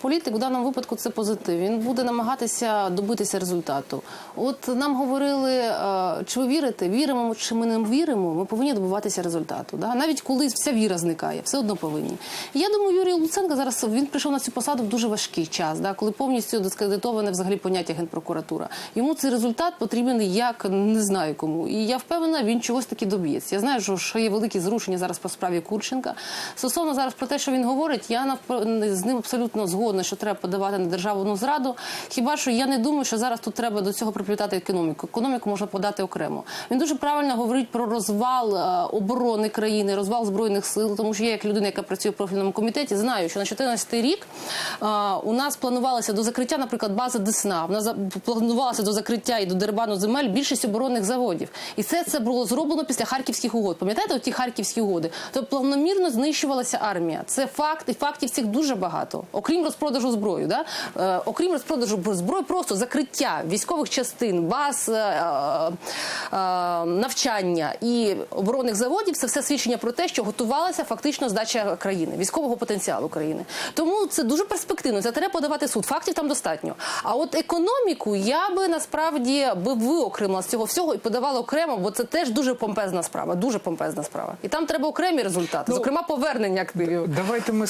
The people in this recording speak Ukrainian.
політик у даному випадку це позитив. Він буде намагатися добитися результату. От нам говорили, е, чи ви вірите, віримо, чи ми не віримо, ми повинні добиватися результату. Да? Навіть коли вся віра зникає, все одно повинні. Я думаю, Юрій Луценко зараз він прийшов на цю посаду в дуже важкий час, да? коли повністю дискредитоване взагалі поняття генпрокуратура. Йому цей результат потрібен як не знаю кому. І я впевнена, він чогось таки доб'ється. Я знаю, що, є великі зрушення зараз по справі Курченка. Стосовно зараз про те, що він говорить, я з ним абсолютно згодна, що треба подавати на державну зраду. Хіба що я не думаю, що зараз тут треба до цього приплітати економіку. Економіку можна подати окремо. Він дуже правильно говорить про розвал е, оборони країни, розвал збройних сил, тому що я, як людина, яка працює в профільному комітеті, знаю, що на 14 рік е, у нас планувалося до закриття, наприклад, бази Десна. У нас планувалося до закриття і до дерибану земель більшість оборонних заводів. І це, це було зроблено після харківських угод. Пам'ятаєте, ті харківські угоди? Тобто планомірно знищувалася армія. Це факт, і фактів цих дуже багато. Окрім розпродажу зброї, да? е, окрім розпродажу зброї, просто закриття військових частин, баз е, е, е, навчання і оборонних заводів це все свідчення про те, що готувалася фактично здача країни, військового потенціалу країни. Тому це дуже перспективно. Це треба подавати суд. Фактів там достатньо. А от економіку я би насправді би виокремила з цього всього і подавала окремо, бо це теж дуже помпезна справа. Дуже помпезна справа. І там треба окремі результати, зокрема повернення активів. Давайте ми